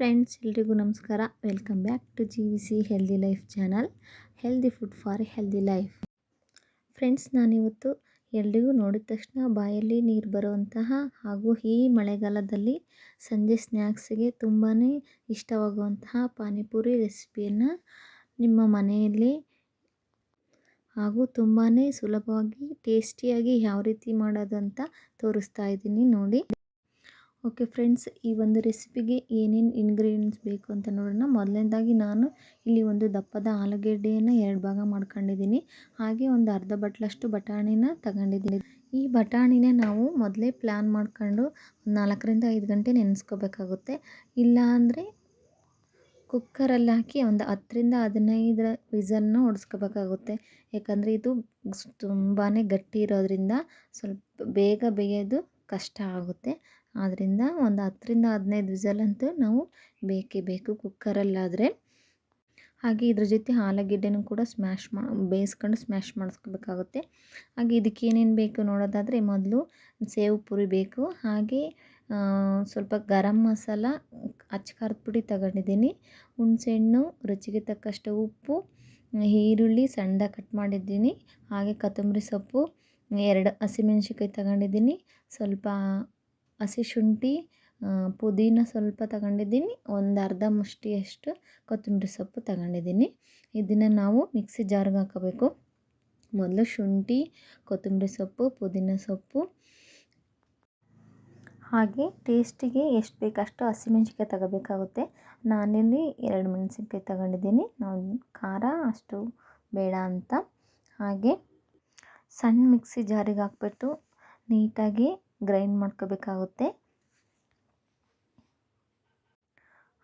Friends ಎಲ್ರಿಗೂ ನಮಸ್ಕಾರ. Welcome back to G V C healthy life channel healthy food for healthy life friends ನಾನಿವತ್ತು ಎಲ್ರಿಗೂ ನೋಡಿದ ತಕ್ಷಣ ಬಾಯಲ್ಲಿ ನೀರು ಬರುವಂತಹ ಹಾಗೂ ಈ ಮಳೆಗಾಲದಲ್ಲಿ ಸಂಜೆ ಸ್ನ್ಯಾಕ್ಸ್ಗೆ ತುಂಬಾ ಇಷ್ಟವಾಗುವಂತಹ ಪಾನಿಪುರಿ ರೆಸಿಪಿಯನ್ನು ನಿಮ್ಮ ಮನೆಯಲ್ಲಿ ಹಾಗೂ ತುಂಬಾ ಸುಲಭವಾಗಿ, ಟೇಸ್ಟಿಯಾಗಿ, ಯಾವ ರೀತಿ ಮಾಡೋದು ಅಂತ ತೋರಿಸ್ತಾ ಇದ್ದೀನಿ ನೋಡಿ. ಓಕೆ ಫ್ರೆಂಡ್ಸ್ ಈ ಒಂದು ರೆಸಿಪಿಗೆ ಏನೇನು ಇಂಗ್ರೀಡಿಯೆಂಟ್ಸ್ ಬೇಕು ಅಂತ ನೋಡೋಣ. ಮೊದಲನೇದಾಗಿ ನಾನು ಇಲ್ಲಿ ಒಂದು ದಪ್ಪದ ಆಲೂಗೆಡ್ಡೆಯನ್ನು ಎರಡು ಭಾಗ ಮಾಡ್ಕೊಂಡಿದ್ದೀನಿ. ಹಾಗೆ ಒಂದು ಅರ್ಧ ಬಟ್ಲಷ್ಟು ಬಟಾಣಿನ ತಗೊಂಡಿದ್ದೀನಿ. ಈ ಬಟಾಣಿನ ನಾವು ಮೊದಲೇ ಪ್ಲ್ಯಾನ್ ಮಾಡ್ಕೊಂಡು ನಾಲ್ಕರಿಂದ ಐದು ಗಂಟೆ ನೆನೆಸ್ಕೋಬೇಕಾಗುತ್ತೆ. ಇಲ್ಲ ಅಂದರೆ ಕುಕ್ಕರಲ್ಲಿ ಹಾಕಿ ಒಂದು ಹತ್ತರಿಂದ ಹದಿನೈದರ ವಿಸಲ್ನ ಹೊಡೆಸ್ಕೋಬೇಕಾಗುತ್ತೆ ಯಾಕಂದರೆ ಇದು ತುಂಬಾ ಗಟ್ಟಿ ಇರೋದ್ರಿಂದ ಸ್ವಲ್ಪ ಬೇಗ ಬೇಯೋದು ಕಷ್ಟ ಆಗುತ್ತೆ. ಆದ್ದರಿಂದ ಒಂದು ಹತ್ತರಿಂದ ಹದಿನೈದು ವಿಸಲಂತೂ ನಾವು ಬೇಕೇ ಬೇಕು ಕುಕ್ಕರಲ್ಲಾದರೆ. ಹಾಗೆ ಇದ್ರ ಜೊತೆ ಆಲೂಗೆಡ್ಡೆನೂ ಕೂಡ ಸ್ಮ್ಯಾಶ್ ಮಾ, ಬೇಯಿಸ್ಕೊಂಡು ಸ್ಮ್ಯಾಶ್ ಮಾಡಿಸ್ಕೋಬೇಕಾಗುತ್ತೆ. ಹಾಗೆ ಇದಕ್ಕೆ ಏನೇನು ಬೇಕು ನೋಡೋದಾದರೆ ಮೊದಲು ಸೇವು ಪುರಿ ಬೇಕು. ಹಾಗೆ ಸ್ವಲ್ಪ ಗರಂ ಮಸಾಲ, ಅಚ್ಚ ಖಾರದ ಪುಡಿ ತಗೊಂಡಿದ್ದೀನಿ. ಹುಣಸೆಹಣ್ಣು ರುಚಿಗೆ ತಕ್ಕಷ್ಟು ಉಪ್ಪು, ಈರುಳ್ಳಿ ಸಣ್ಣ ಕಟ್ ಮಾಡಿದ್ದೀನಿ. ಹಾಗೆ ಕೊತ್ತಂಬರಿ ಸೊಪ್ಪು, ಎರಡು ಹಸಿಮೆಣ್ಸಿನ್ಕಾಯಿ ತಗೊಂಡಿದ್ದೀನಿ. ಸ್ವಲ್ಪ ಹಸಿ ಶುಂಠಿ ಪುದೀನ ಸ್ವಲ್ಪ ತಗೊಂಡಿದ್ದೀನಿ, ಒಂದು ಅರ್ಧ ಮುಷ್ಟಿಯಷ್ಟು ಕೊತ್ತಂಬರಿ ಸೊಪ್ಪು ತಗೊಂಡಿದ್ದೀನಿ. ಇದನ್ನು ನಾವು ಮಿಕ್ಸಿ ಜಾರ್ಗೆ ಹಾಕೋಬೇಕು. ಮೊದಲು ಶುಂಠಿ, ಕೊತ್ತಂಬರಿ ಸೊಪ್ಪು, ಪುದೀನ ಸೊಪ್ಪು. ಹಾಗೆ ಟೇಸ್ಟಿಗೆ ಎಷ್ಟು ಬೇಕಷ್ಟು ಹಸಿಮೆಣ್ಸಿನ್ಕಾಯಿ ತಗೋಬೇಕಾಗುತ್ತೆ. ನಾನಿಲ್ಲಿ ಎರಡು ಮೆಣಸಿನ್ಕಾಯಿ ತಗೊಂಡಿದ್ದೀನಿ. ನಾವು ಖಾರ ಅಷ್ಟು ಬೇಡ ಅಂತ. ಹಾಗೆ ಸಣ್ಣ ಮಿಕ್ಸಿ ಜಾರಿಗೆ ಹಾಕ್ಬಿಟ್ಟು ನೀಟಾಗಿ ಗ್ರೈಂಡ್ ಮಾಡ್ಕೋಬೇಕಾಗುತ್ತೆ.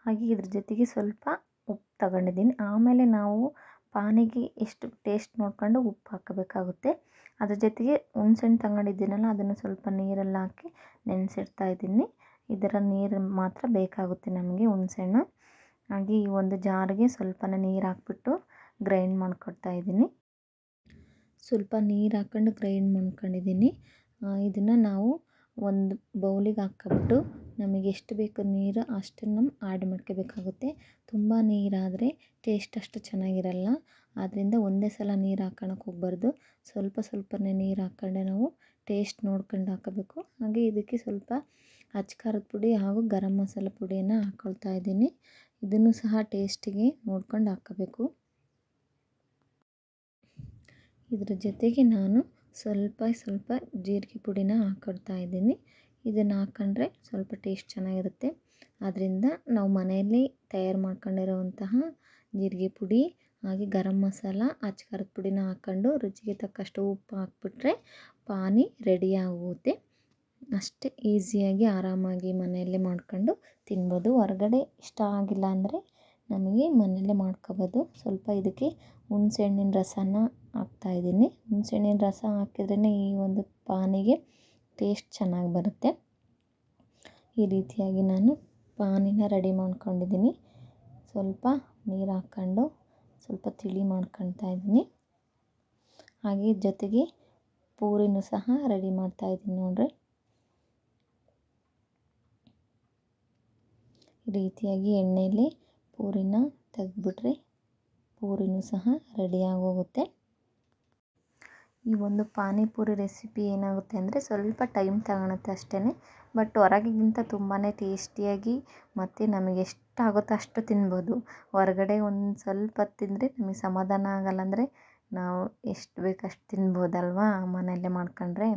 ಹಾಗೆ ಇದ್ರ ಜೊತೆಗೆ ಸ್ವಲ್ಪ ಉಪ್ಪು ತಗೊಂಡಿದ್ದೀನಿ. ಆಮೇಲೆ ನಾವು ಪಾನಿಗೆ ಎಷ್ಟು ಟೇಸ್ಟ್ ನೋಡ್ಕೊಂಡು ಉಪ್ಪು ಹಾಕಬೇಕಾಗುತ್ತೆ. ಅದ್ರ ಜೊತೆಗೆ ಹುಣ್ಸೆಹಣ್ಣು ತಗೊಂಡಿದ್ದೀನಲ್ಲ, ಅದನ್ನು ಸ್ವಲ್ಪ ನೀರಲ್ಲಿ ಹಾಕಿ ನೆನೆಸಿಡ್ತಾ ಇದ್ದೀನಿ. ಇದರ ನೀರು ಮಾತ್ರ ಬೇಕಾಗುತ್ತೆ ನಮಗೆ ಹುಣ್ಸೆಹಣ್ಣು. ಹಾಗೆ ಈ ಒಂದು ಜಾರಿಗೆ ಸ್ವಲ್ಪ ನೀರು ಹಾಕ್ಬಿಟ್ಟು ಗ್ರೈಂಡ್ ಮಾಡ್ಕೊಡ್ತಾ ಇದ್ದೀನಿ. ಸ್ವಲ್ಪ ನೀರು ಹಾಕ್ಕೊಂಡು ಗ್ರೈಂಡ್ ಮಾಡ್ಕೊಂಡಿದ್ದೀನಿ. ಇದನ್ನು ನಾವು ಒಂದು ಬೌಲಿಗೆ ಹಾಕ್ಕೊಬಿಟ್ಟು ನಮಗೆ ಎಷ್ಟು ಬೇಕು ನೀರು ಅಷ್ಟನ್ನು ಆ್ಯಡ್ ಮಾಡ್ಕೋಬೇಕಾಗುತ್ತೆ. ತುಂಬ ನೀರಾದರೆ ಟೇಸ್ಟ್ ಅಷ್ಟು ಚೆನ್ನಾಗಿರಲ್ಲ. ಆದ್ದರಿಂದ ಒಂದೇ ಸಲ ನೀರು ಹಾಕೋಣಕ್ಕೆ ಹೋಗ್ಬಾರ್ದು. ಸ್ವಲ್ಪ ಸ್ವಲ್ಪನೇ ನೀರು ಹಾಕ್ಕೊಂಡೆ ನಾವು ಟೇಸ್ಟ್ ನೋಡ್ಕೊಂಡು ಹಾಕಬೇಕು. ಹಾಗೆ ಇದಕ್ಕೆ ಸ್ವಲ್ಪ ಅಚ್ಚ ಖಾರದ ಪುಡಿ ಹಾಗೂ ಗರಂ ಮಸಾಲ ಪುಡಿಯನ್ನು ಹಾಕ್ಕೊಳ್ತಾ ಇದ್ದೀನಿ. ಇದನ್ನು ಸಹ ಟೇಸ್ಟಿಗೆ ನೋಡ್ಕೊಂಡು ಹಾಕಬೇಕು. ಇದರ ಜೊತೆಗೆ ನಾನು ಸ್ವಲ್ಪ ಸ್ವಲ್ಪ ಜೀರಿಗೆ ಪುಡಿನ ಹಾಕ್ಕೊಡ್ತಾ ಇದ್ದೀನಿ. ಇದನ್ನು ಹಾಕ್ಕೊಂಡ್ರೆ ಸ್ವಲ್ಪ ಟೇಸ್ಟ್ ಚೆನ್ನಾಗಿರುತ್ತೆ. ಆದ್ದರಿಂದ ನಾವು ಮನೆಯಲ್ಲಿ ತಯಾರು ಮಾಡ್ಕೊಂಡಿರೋವಂತಹ ಜೀರಿಗೆ ಪುಡಿ, ಹಾಗೆ ಗರಂ ಮಸಾಲ ಅಚ್ಚ ಖಾರದ ಪುಡಿನ ಹಾಕ್ಕೊಂಡು ರುಚಿಗೆ ತಕ್ಕಷ್ಟು ಉಪ್ಪು ಹಾಕ್ಬಿಟ್ರೆ ಪಾನಿ ರೆಡಿ ಆಗುತ್ತೆ. ಅಷ್ಟೇ ಈಸಿಯಾಗಿ ಆರಾಮಾಗಿ ಮನೆಯಲ್ಲೇ ಮಾಡ್ಕೊಂಡು ತಿನ್ಬೋದು. ಹೊರಗಡೆ ಇಷ್ಟ ಆಗಿಲ್ಲ ಅಂದರೆ ನಮಗೆ ಮನೆಯಲ್ಲೇ ಮಾಡ್ಕೋಬೋದು. ಸ್ವಲ್ಪ ಇದಕ್ಕೆ ಹುಣಸೆಹಣ್ಣಿನ ರಸನ ಹಾಕ್ತಾಯಿದ್ದೀನಿ ಹುಣಸೆಹಣ್ಣಿನ ರಸ ಹಾಕಿದ್ರೇ ಈ ಒಂದು ಪಾನಿಗೆ ಟೇಸ್ಟ್ ಚೆನ್ನಾಗಿ ಬರುತ್ತೆ. ಈ ರೀತಿಯಾಗಿ ನಾನು ಪಾನಿನ ರೆಡಿ ಮಾಡ್ಕೊಂಡಿದ್ದೀನಿ. ಸ್ವಲ್ಪ ನೀರು ಹಾಕ್ಕೊಂಡು ಸ್ವಲ್ಪ ತಿಳಿ ಮಾಡ್ಕೊಳ್ತಾ ಇದ್ದೀನಿ. ಹಾಗೆ ಜೊತೆಗೆ ಪೂರಿನೂ ಸಹ ರೆಡಿ ಮಾಡ್ತಾಯಿದ್ದೀನಿ ನೋಡ್ರಿ. ಈ ರೀತಿಯಾಗಿ ಎಣ್ಣೆಯಲ್ಲಿ ಪೂರಿನ ತೆಗೆದ್ಬಿಟ್ರೆ ಪೂರಿನೂ ಸಹ ರೆಡಿಯಾಗೋಗುತ್ತೆ ಈ ಒಂದು ಪಾನಿಪುರಿ ರೆಸಿಪಿ ಏನಾಗುತ್ತೆ ಅಂದರೆ ಸ್ವಲ್ಪ ಟೈಮ್ ತಗೊಳುತ್ತೆ ಅಷ್ಟೇ ಬಟ್ ಹೊರಗಿಗಿಂತ ತುಂಬಾ ಟೇಸ್ಟಿಯಾಗಿ ಮತ್ತು ನಮಗೆ ಎಷ್ಟಾಗುತ್ತೋ ಅಷ್ಟು ತಿನ್ಬೋದು. ಹೊರಗಡೆ ಒಂದು ಸ್ವಲ್ಪ ತಿಂದರೆ ನಮಗೆ ಸಮಾಧಾನ ಆಗಲ್ಲ ಅಂದರೆ ನಾವು ಎಷ್ಟು ಬೇಕಷ್ಟು ತಿನ್ಬೋದಲ್ವಾ ಮನೆಯಲ್ಲೇ ಮಾಡ್ಕೊಂಡ್ರೆ.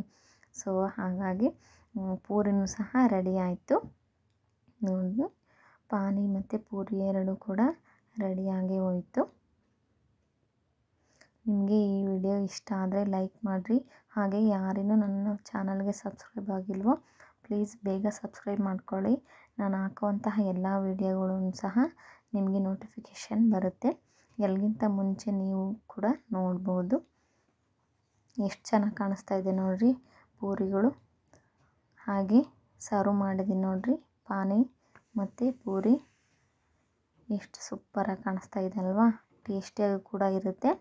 ಸೊ ಹಾಗಾಗಿ ಪೂರಿನೂ ಸಹ ರೆಡಿ ಆಯಿತು. ನೋಡಿ ಪಾನಿ ಮತ್ತು ಪೂರಿ ಎರಡು ಕೂಡ ರೆಡಿಯಾಗಿ ಹೋಯಿತು. ನಿಮಗೆ ಈ ವಿಡಿಯೋ ಇಷ್ಟ ಆದರೆ ಲೈಕ್ ಮಾಡಿರಿ. ಹಾಗೆ ಯಾರೇನೂ ನನ್ನ ಚಾನಲ್ಗೆ ಸಬ್ಸ್ಕ್ರೈಬ್ ಆಗಿಲ್ವೋ ಪ್ಲೀಸ್ ಬೇಗ ಸಬ್ಸ್ಕ್ರೈಬ್ ಮಾಡ್ಕೊಳ್ಳಿ. ನಾನು ಹಾಕುವಂತಹ ಎಲ್ಲ ವಿಡಿಯೋಗಳು ಸಹ ನಿಮಗೆ ನೋಟಿಫಿಕೇಷನ್ ಬರುತ್ತೆ. ಎಲ್ಲಿಗಿಂತ ಮುಂಚೆ ನೀವು ಕೂಡ ನೋಡ್ಬೋದು. ಎಷ್ಟು ಚೆನ್ನಾಗಿ ಕಾಣಿಸ್ತಾ ಇದೆ ನೋಡಿರಿ ಪೂರಿಗಳು? ಹಾಗೆ ಸರ್ವ್ ಮಾಡಿದ್ದೀನಿ ನೋಡಿರಿ ಪಾನಿ. ಮತ್ತು ಪೂರಿ. ಎಷ್ಟು ಸೂಪರಾಗಿ ಕಾಣಿಸ್ತಾ ಇದೆ ಅಲ್ವಾ? ಟೇಸ್ಟಿಯಾಗಿ ಕೂಡ ಇರುತ್ತೆ.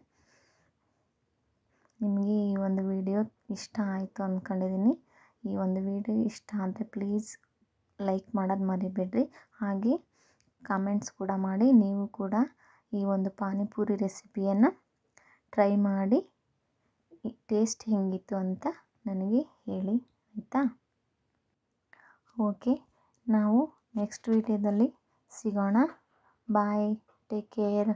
ನಿಮಗೆ ಈ ಒಂದು ವಿಡಿಯೋ ಇಷ್ಟ ಆಯಿತು ಅಂದ್ಕೊಂಡಿದ್ದೀನಿ ಈ ಒಂದು ವಿಡಿಯೋ ಇಷ್ಟ ಆದರೆ ಪ್ಲೀಸ್ ಲೈಕ್ ಮಾಡೋದು ಮರಿಬೇಡ್ರಿ. ಹಾಗೆ ಕಾಮೆಂಟ್ಸ್ ಕೂಡ ಮಾಡಿ, ನೀವು ಕೂಡ ಈ ಒಂದು ಪಾನಿಪುರಿ ರೆಸಿಪಿಯನ್ನು ಟ್ರೈ ಮಾಡಿ ಟೇಸ್ಟ್ ಹೇಗಿತ್ತು ಅಂತ ನನಗೆ ಹೇಳಿ, ಆಯಿತಾ? ಓಕೆ ನಾವು ನೆಕ್ಸ್ಟ್ ವಿಡಿಯೋದಲ್ಲಿ ಸಿಗೋಣ. Bye take care